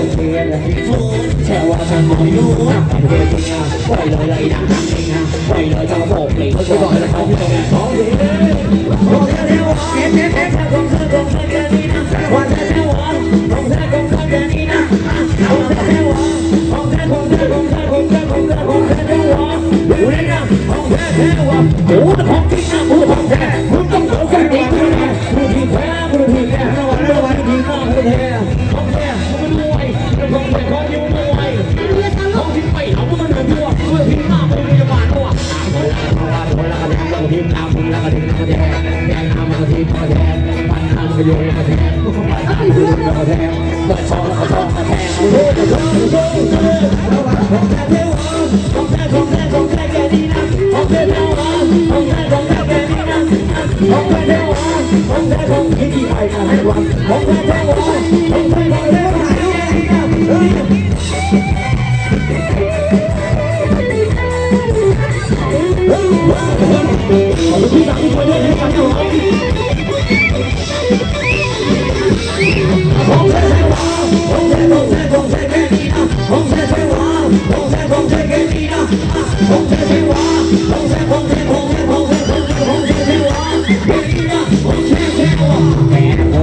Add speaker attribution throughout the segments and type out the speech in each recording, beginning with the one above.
Speaker 1: รงเรียนและที่ฟูแช่วันไม่รู้แต่เรื่องจริงอะปลอยเดังจริงอะปลอยเลยจะบอกเลยเขาจะบอกเลยเขาจะบอกเขายเฮ้วเน้นเน้นเน้นจะบอเธอบเธอกันนี่นะว่เธอจะว่าเธอบเธอกันนี่นะเเฮ้วเธอบเธอบเธอบเธอบเธอบเธอจะว่ยู่ในนั้นเฮ้วเฮ้แต่ของจริ มาแทงเปิดช่องแล้วก็ช่องมาแทงโอ้ยโอ้ยโอ้ยของแท้เทวันของแท้ของแท้ของแท้แกดีนะของแท้เทวันของแท้ของแท้แกดีนะของแท้เทวันของแท้ของที่ดีไปนะเทวันของแท้เทวันของแท้ของแท้ของแท้แกดีนะเฮ้ย 红色的风车红色的风车绿色天王陛下我叫达拉崩吧斑得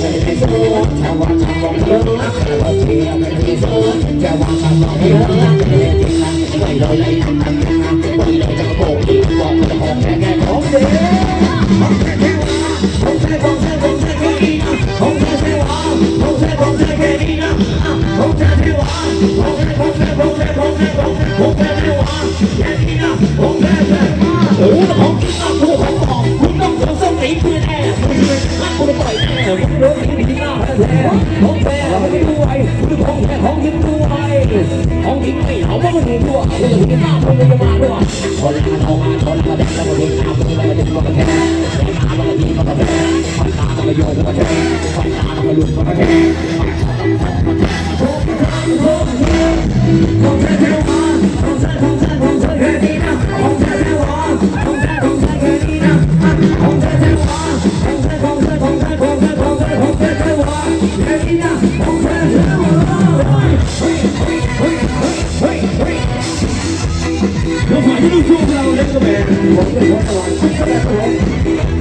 Speaker 1: 贝迪卜多比鲁翁他打败了昆图库塔卡提考特苏瓦西拉松再我倒一杯爱情的香甜苦丁我偷偷地放了红色的屁股红色的天王红色天王托尔斯泰的安娜托尔斯泰的红色天王托尔斯泰 เดินที่หน้าแท้ของแท้ของด้วยคือของแท้ของยิ้มด้วยของยิ้มไม่เอาว่ามันด้วยเลยที่หน้าคนจะมาด้วยคนมาเอามาคนละแดกแล้วมันเอาไปแล้วมันละมาแค่ Two, you.